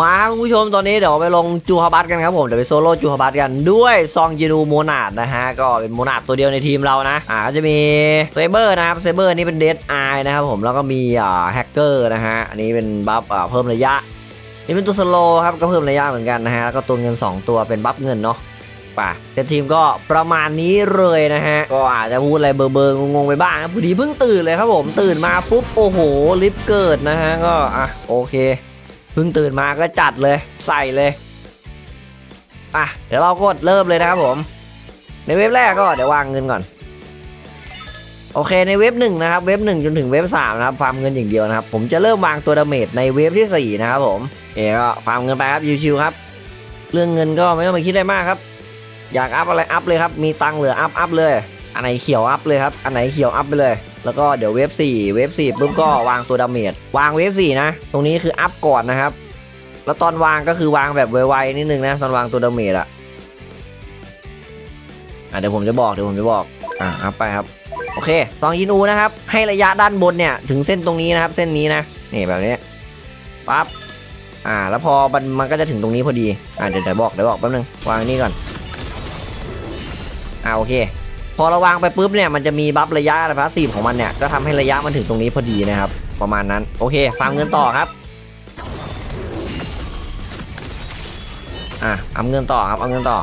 มาคุณผู้ชมตอนนี้เดี๋ยวไปลงจูฮาบัตกันครับผมเดี๋ยวไปโซโล่จูฮาบัตกันด้วยซองจินูโมนาดนะฮะก็เป็นโมนาดตัวเดียวในทีมเรานะอ่าก็จะมีเซเบอร์นะครับเซเบอร์นี่เป็นเดดไอนะครับผมแล้วก็มีอ่าแฮกเกอร์นะฮะอันนี้เป็นบัฟอ่าเพิ่มระยะ นี่เป็นตัวสโลครับก็เพิ่มระยะเหมือนกันนะฮะแล้วก็ตัวเงิน 2 ตัวเป็นบัฟเงินเนาะป่ะแต่ทีมก็ประมาณนี้เลยนะฮะ ก็อาจจะพูดอะไรเบอร์เบอร์งงไปบ้างนะพอดีเพิ่งตื่นเลยครับผมตื่นมาปุ๊บโอ้โหลิฟต์เกิดนะฮะก็อะโอเค พิ่งตื่นมาก็จัดเลยใส่เลยอะเดี๋ยวเรากดเริ่มเลยนะครับผม ในเว็บแรกก็เดี๋ยววางเงินก่อน โอเคในเว็บหนึ่งนะครับเว็บหนึ่งจนถึงเว็บสามนะครับฟาร์มเงินอย่างเดียวนะครับ ผมจะเริ่มวางตัวดาเมจในเว็บที่สี่นะครับผมเอ๋ก็ฟาร์มเงินไปครับชิวๆครับ เรื่องเงินก็ไม่ต้องไปคิดอะไรมากครับ อยากอัพอะไรอัพเลยครับมีตังค์เหลืออัพอัพเลย อันไหนเขียวอัพเลยครับอันไหนเขียวอัพไปเลย แล้วก็เดี๋ยวเว็บ4เว็บ4ปุ๊บก็วางตัวดาเมจวางเว็บ4นะ ตรงนี้คืออัพก่อนนะครับ แล้วตอนวางก็คือวางแบบไวๆนิดนึงนะตอนวางตัวดาเมจอะอะเดี๋ยวผมจะบอกเดี๋ยวผมจะบอกอะอัพไปครับโอเคซองยินูนะครับ ให้ระยะด้านบนเนี่ยถึงเส้นตรงนี้นะครับ เส้นนี้นะนี่แบบนี้ปั๊บอ่า แล้วพอมันมันก็จะถึงตรงนี้พอดี อ่าเดี๋ยวเดี๋ยวบอกเดี๋ยวบอกแป๊บนึงวางนี่ก่อนอ่าโอเค พอเราวางไปปุ๊บเนี่ยมันจะมีบัฟระยะนะพาสซีฟของมันเนี่ยก็ทำให้ระยะมันถึงตรงนี้พอดีนะครับ ประมาณนั้น โอเคฟาร์มเงินต่อครับอะเอาเงินต่อครับเอาเงินต่อ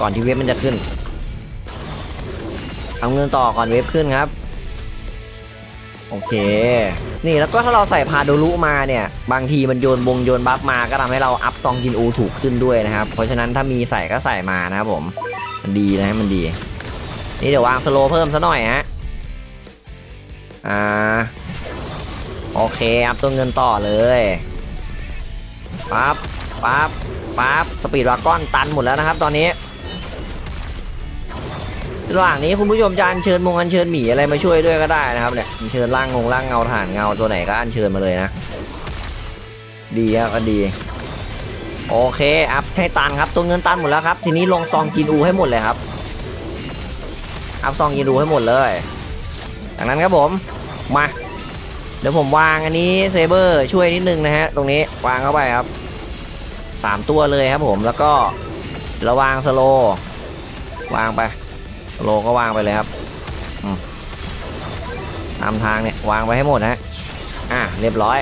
ก่อนที่เว็บมันจะขึ้น เอาเงินต่อก่อนเว็บขึ้นครับ โอเค นี่แล้วก็ถ้าเราใส่พาโดรุมาเนี่ย บางทีมันโยนบงโยนบัฟมาก็ทำให้เราอัพซองจินอูถูกขึ้นด้วยนะครับ เพราะฉะนั้นถ้ามีใส่ก็ใส่มานะครับผม มันดีนะมันดี นี่เดี๋ยววางสโลเพิ่มซะหน่อยฮะ อ่า โอเคอัพตัวเงินต่อเลยปั๊บปั๊บปั๊บสปีดวากอนตันหมดแล้วนะครับ ตอนนี้ ระหว่างนี้คุณผู้ชมจะอัญเชิญมงอัญเชิญหมีอะไรมาช่วยด้วยก็ได้นะครับเนี่ยอัญเชิญร่างงงร่างเงาฐานเงาตัวไหนก็อัญเชิญมาเลยนะ ดีครับก็ดี โอเคอัพใช้ตันครับตัวเงินตันหมดแล้วครับ ทีนี้ลงซองกินอูให้หมดเลยครับ อัพซองกินูให้หมดเลยจากนั้นครับผมมาเดี๋ยวผมวางอันนี้เซเบอร์ช่วยนิดนึงนะฮะตรงนี้วางเข้าไปครับสามตัวเลยครับผมแล้วก็ระวางสโลวางไปโลก็วางไปเลยครับตามทางเนี่ยวางไปให้หมดนะอะเรียบร้อย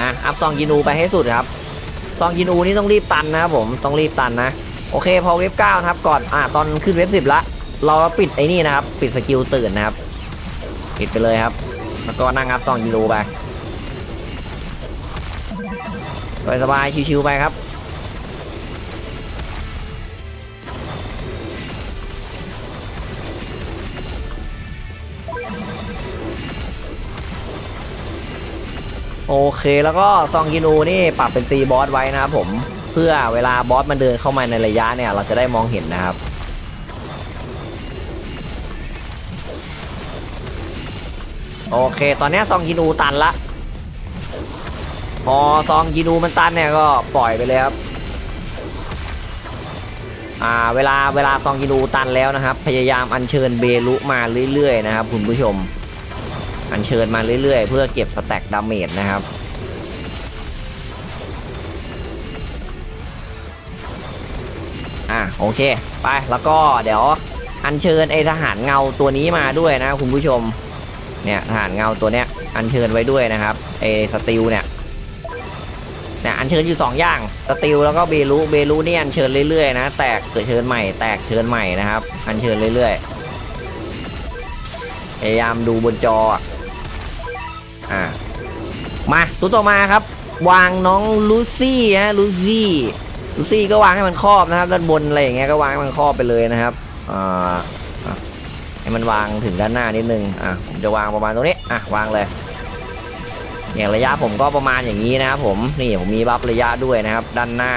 นะอัพซองกินูไปให้สุดครับซองกินูนี่ต้องรีบตันนะครับผมต้องรีบตันนะ โอเคพอเว็บ9นะครับก่อนอะตอนขึ้นเว็บ10ละเราปิดไอ้นี่นะครับ ปิดสกิลตื่นนะครับ ปิดไปเลยครับ แล้วก็นั่งอัพซองกินูไปสบายชิวๆไปครับ โอเคแล้วก็ซองกินูนี่ปรับเป็นตีบอสไว้นะครับผม เพื่อเวลาบอสมันเดินเข้ามาในระยะเนี่ย เราจะได้มองเห็นนะครับ โอเค ตอนนี้ซองกินูตันละ พอซองกินูมันตันเนี่ยก็ปล่อยไปเลยครับอ่าเวลาเวลาซองกินูตันแล้วนะครับ พยายามอัญเชิญเบลุมาเรื่อยๆนะครับคุณผู้ชม อัญเชิญมาเรื่อยๆ เพื่อเก็บสแต็กดาเมจนะครับ โอเค ไปแล้วก็เดี๋ยวอัญเชิญไอทหารเงาตัวนี้มาด้วยนะคุณผู้ชมเนี่ยทหารเงาตัวเนี้ยอัญเชิญไว้ด้วยนะครับไอสติลเนี่ยเนี่ยอัญเชิญอยู่สองอย่างสติลแล้วก็เบลูเบลูนี่อัญเชิญเรื่อยๆนะแตกเกิดเชิญใหม่ แตกเชิญใหม่นะครับ อัญเชิญเรื่อยๆพยายามดูบนจออะอ่ามาตัวต่อมาครับ วางน้องลูซี่ฮะลูซี่ ลูซี่ก็วางให้มันครอบนะครับ ด้านบนอะไรอย่างเงี้ยก็วางให้มันครอบไปเลยนะครับอ่าให้มันวางถึงด้านหน้านิดนึงอะผมจะวางประมาณตรงนี้อะวางเลยอย่างระยะผมก็ประมาณอย่างนี้นะครับผมนี่ผมมีบัฟระยะด้วยนะครับ ด้านหน้า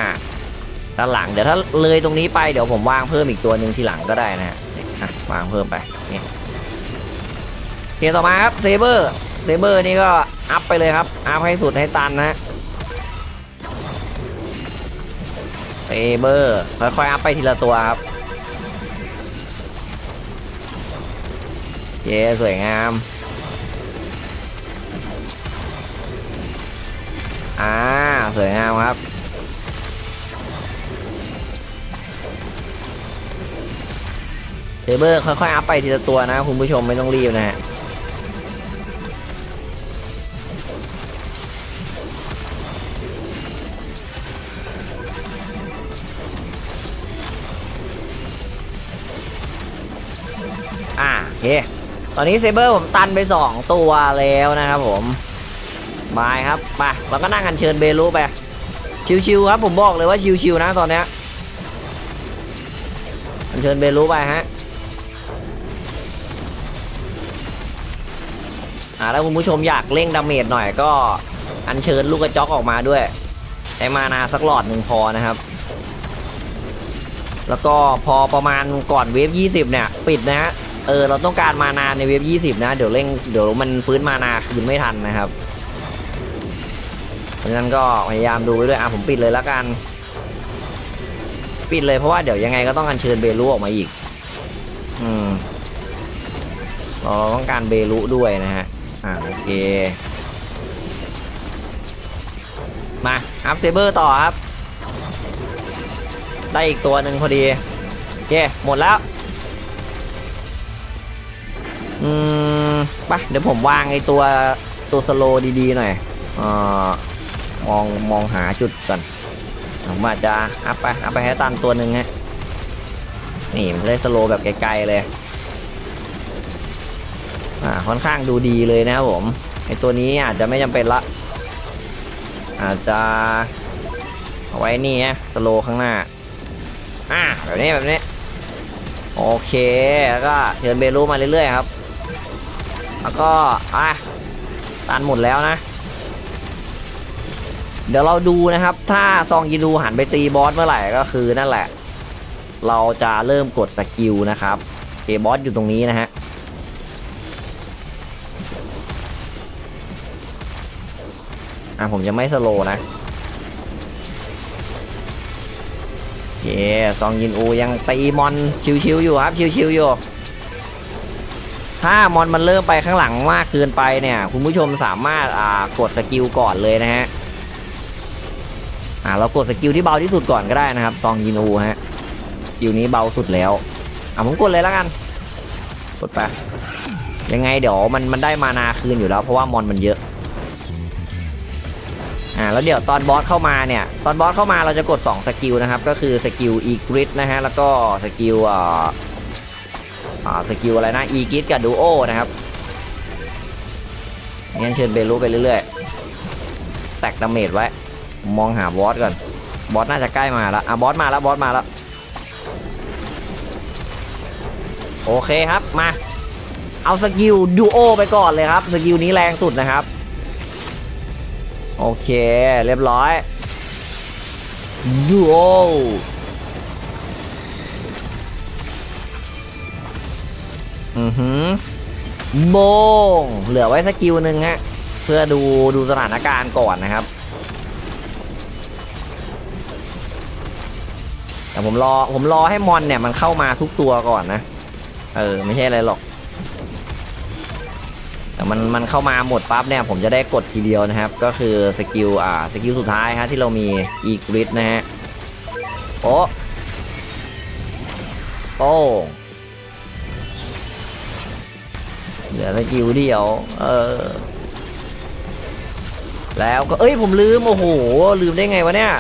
ด้านหลังเดี๋ยวถ้าเลยตรงนี้ไปเดี๋ยวผมวางเพิ่มอีกตัวหนึ่งทีหลังก็ได้นะฮะวางเพิ่มไปนี่เกียต่อมาครับเซเบอร์เซเบอร์นี่ก็อัพไปเลยครับอัพให้สุดให้ตันนะเซ เบอร์ค่อยๆอัพไปทีละตัวครับ เย้ สวยงาม อ่า สวยงามครับเทเบอร์ค่อยๆอัพไปทีละตัวนะคุณผู้ชมไม่ต้องรีบนะฮะ เคตอนนี้เซเบอร์ผมตันไป 2 ตัวแล้วนะครับผมบายครับไปเราก็นั่งกันเชิญเบลูไป ชิวๆครับผมบอกเลยว่าชิวๆนะตอนเนี้ยอัญเชิญเบลูไปฮะอ่าถ้าคุณผู้ชมอยากเร่งดาเมจหน่อยก็อัญเชิญลูกกระจอกออกมาด้วยใช้มานาสักหลอดหนึ่งพอนะครับ แล้วก็พอประมาณก่อนเวฟ 20 เนี่ย ปิดนะฮะ เออเราต้องการมานาในเวฟ20 นะ เดี๋ยวเร่งเดี๋ยวมันฟื้นมานาคืนไม่ทันนะครับ เพราะฉะนั้นก็พยายามดูไปด้วยอะผมปิดเลยแล้วกัน ปิดเลยเพราะว่าเดี๋ยวยังไงก็ต้องอัญเชิญเบลูออกมาอีก อืมเราต้องการเบลูด้วยนะฮะอ่าโอเค มาอัพเซเบอร์ต่อครับ ได้อีกตัวหนึ่งพอดีโอเคหมดแล้ว อืมไปเดี๋ยวผมวางไอตัวตัวสโลดีๆหน่อยออมองมองหาจุดก่อนผมอาจจะอัพไปอัพไปให้ตันตัวหนึ่งฮะนี่มันได้สโลแบบไกลๆเลยอ่าค่อนข้างดูดีเลยนะครับผมไอตัวนี้อาจจะไม่จำเป็นละ อาจจะเอาไว้นี่ฮะสโลข้างหน้าอ่าแบบนี้แบบนี้โอเค แล้วก็เชิญเบลูมาเรื่อยๆครับ แล้วก็อะตันหมดแล้วนะ เดี๋ยวเราดูนะครับ ถ้าซองยินูหันไปตีบอสเมื่อไหร่ก็คือนั่นแหละ เราจะเริ่มกดสกิลนะครับเอบอสอยู่ตรงนี้นะฮะอะผมยังไม่สโลนะโอเคซองยินอูยังตีมอนชิวๆอยู่ครับชิวๆอยู่ ถ้ามอนมันเริ่มไปข้างหลังมากเกินไปเนี่ยคุณผู้ชมสามารถอ่ากดสกิลก่อนเลยนะฮะอ่าเรากดสกิลที่เบาที่สุดก่อนก็ได้นะครับซองยินอูฮะสกิลนี้เบาสุดแล้วอะผมกดเลยแล้วกันกดไปยังไงเดี๋ยวมันมันได้มานาคืนอยู่แล้ว เพราะว่ามอนมันเยอะอ่าแล้วเดี๋ยวตอนบอสเข้ามาเนี่ยตอนบอสเข้ามาเราจะกด 2 สกิลนะครับ ก็คือสกิลอีกริดนะฮะแล้วก็สกิลอ่า อ่าสกิลอะไรนะอีกิดกับดูโอนะครับงั้นเชิญเบลูไปเรื่อยๆ แตกดาเมจไว้ มองหาบอสก่อน บอสน่าจะใกล้มาแล้วอะบอสมาแล้วบอสมาแล้ว โอเคครับมา เอาสกิลดูโอไปก่อนเลยครับ สกิลนี้แรงสุดนะครับ โอเค เรียบร้อยดูโอ อือหือโบงเหลือไว้สกิลหนึ่งฮะเพื่อดูดูสถานการณ์ก่อนนะครับแต่ผมรอผมรอให้มอนเนี่ยมันเข้ามาทุกตัวก่อนนะ เออ ไม่ใช่อะไรหรอก แต่มันมันเข้ามาหมดปั๊บเนี่ย ผมจะได้กดทีเดียวนะครับ ก็คือสกิลอ่าสกิลสุดท้ายฮะที่เรามีอีกริดนะฮะโอ้โอ้ เหลือสกิลเดียว เออ แล้วก็ เอ้ย ผมลืม โอ้โห ลืมได้ไงวะเนี่ย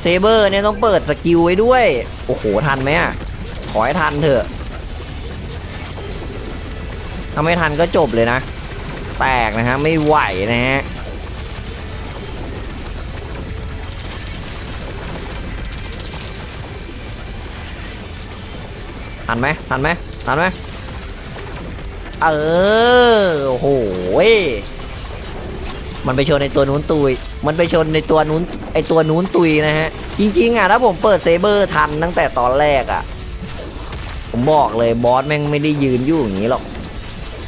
เซเบอร์เนี่ยต้องเปิดสกิลไว้ด้วย โอ้โห ทันไหมอะ ขอให้ทันเถอะ ถ้าไม่ทันก็จบเลยนะ แตกนะฮะ ไม่ไหวนะฮะทันไหมทันไหมทันไหม เออโหยมันไปชนในตัวนู้นตุย มันไปชนในตัวนู้นไอตัวนู้นตุยนะฮะ จริงๆอะถ้าผมเปิดเซเบอร์ทันตั้งแต่ตอนแรกอะ ผมบอกเลยบอสแม่งไม่ได้ยืนอยู่อย่างนี้หรอก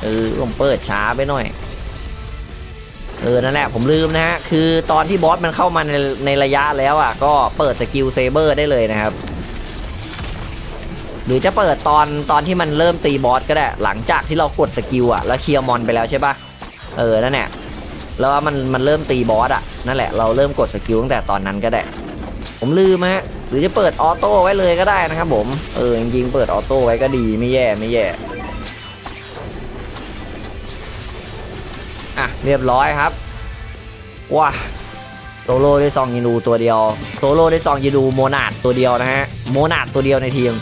เออผมเปิดช้าไปหน่อย เออนั่นแหละผมลืมนะฮะ คือตอนที่บอสมันเข้ามาในในระยะแล้วอะ ก็เปิดสกิลเซเบอร์ได้เลยนะครับ หรือจะเปิดตอนตอนที่มันเริ่มตีบอสก็ได้ หลังจากที่เรากดสกิลอะแล้วเคลียร์มอนไปแล้วใช่ปะเออนั่นแหละแล้วมันมันเริ่มตีบอสอะนั่นแหละเราเริ่มกดสกิลตั้งแต่ตอนนั้นก็ได้ ผมลืมฮะหรือจะเปิดออโต้ไว้เลยก็ได้นะครับผมเออจริงๆเปิดออโต้ไว้ก็ดีไม่แย่ไม่แย่อะเรียบร้อยครับว้าโซโล่ได้ซองยินูตัวเดียวโซโล่ได้ซองยินูโมนาดตัวเดียวนะฮะโมนาดตัวเดียวในทีม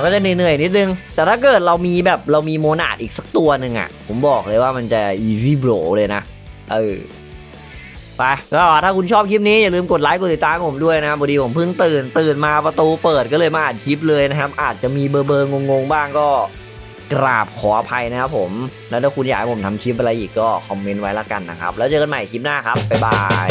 มันก็จะเหนื่อยๆนิดนึง แต่ถ้าเกิดเรามีแบบเรามีโมนาดอีกสักตัวหนึ่งอะ ผมบอกเลยว่ามันจะ easy bro เลยนะ เออ ไป ก็ถ้าคุณชอบคลิปนี้ อย่าลืมกดไลค์กดติดตามผมด้วยนะครับพอดีผมเพิ่งตื่น ตื่นมาประตูเปิดก็เลยมาอัดคลิปเลยนะครับ อาจจะมีเบอร์เบอร์งงๆบ้างก็กราบขออภัยนะครับผม แล้วถ้าคุณอยากให้ผมทำคลิปอะไรอีกก็คอมเมนต์ไว้ละกันนะครับ แล้วเจอกันใหม่คลิปหน้าครับ บ๊ายบาย